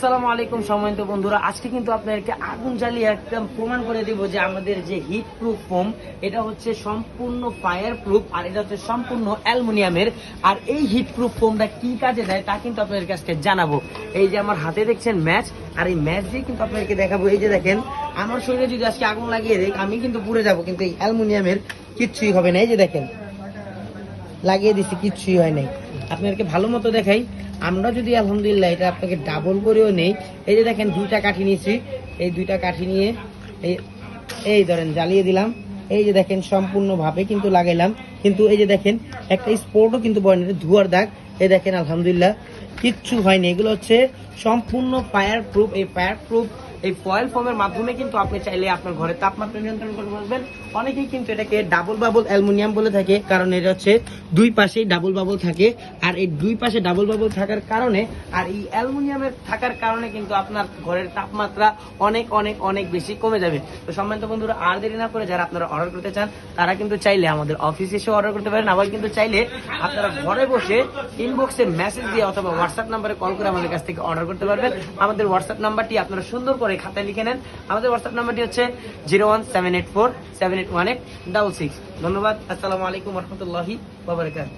আসসালামু আলাইকুম সম্মানিত বন্ধুরা, আজকে কিন্তু আপনাদেরকে আগুন জ্বালিয়ে একদম প্রমাণ করে দেব যে আমাদের যে হিট প্রুফ ফোম এটা হচ্ছে সম্পূর্ণ ফায়ার প্রুফ আর এটা হচ্ছে সম্পূর্ণ অ্যালুমিনিয়ামের। আর এই হিট প্রুফ ফোমটা কি কাজে দেয় তা কিন্তু আপনাদেরকে আজকে জানাব। এই যে আমার হাতে দেখছেন ম্যাচ, আর এই ম্যাচ দিয়ে কিন্তু আপনাদেরকে দেখাবো। এই যে দেখেন, আমার শরীরে যদি আজকে আগুন লাগিয়ে দেয়, আমি কিন্তু পুড়ে যাব, কিন্তু এই অ্যালুমিনিয়ামের কিচ্ছুই হবে না। এই যে দেখেন লাগিয়ে দিছি কিচ্ছুই হয় নাই। আপনাদেরকে ভালো মতো দেখাই, আমরা যদি আলহামদুলিল্লাহ এটা আপনাকে ডাবল করেও নেই, এই যে দেখেন দুইটা কাঠি নিয়েছি, এই দুইটা কাঠি নিয়ে এই এই ধরেন জ্বালিয়ে দিলাম, এই যে দেখেন সম্পূর্ণভাবে কিন্তু লাগাইলাম, কিন্তু এই যে দেখেন একটা স্পোর্টও কিন্তু বয়নি ধোয়ার দাগ, এই দেখেন আলহামদুলিল্লাহ, কিচ্ছু হয়নি এগুলো হচ্ছে সম্পূর্ণ ফায়ার প্রুফ এই ফায়ার প্রুফ এই ফয়েল ফোমের মাধ্যমে কিন্তু আপনি চাইলে আপনার ঘরের তাপমাত্রা নিয়ন্ত্রণ করতে পারবেন অনেকেই কিন্তু এটাকে ডাবল বাবল অ্যালুমিনিয়াম বলে থাকে, কারণ এটা হচ্ছে দুই পাশেই ডাবল বাবল থাকে। আর এই দুই পাশে ডাবল বাবল থাকার কারণে, আর এই অ্যালুমিনিয়ামের থাকার কারণে কিন্তু আপনার ঘরের তাপমাত্রা অনেক অনেক অনেক বেশি কমে যাবে। তো সম্মানিত বন্ধুরা, আর দেরি না করে যারা আপনারা অর্ডার করতে চান, তারা কিন্তু চাইলে আমাদের অফিসে এসে অর্ডার করতে পারেন। আবার কিন্তু চাইলে আপনারা ঘরে বসে ইনবক্সে মেসেজ দিয়ে অথবা হোয়াটসঅ্যাপ নাম্বারে কল করে আমাদের কাছ থেকে অর্ডার করতে পারবেন। আমাদের হোয়াটসঅ্যাপ নাম্বারটি আপনারা সুন্দর করে খাতায় লিখে নেন। আমাদের হোয়াটসঅ্যাপ নাম্বারটি হচ্ছে zero one seven eight four seven eight one eight double six ধন্যবাদ। আসসালামু আলাইকুম রহমতুল্লাহি বাবরকাত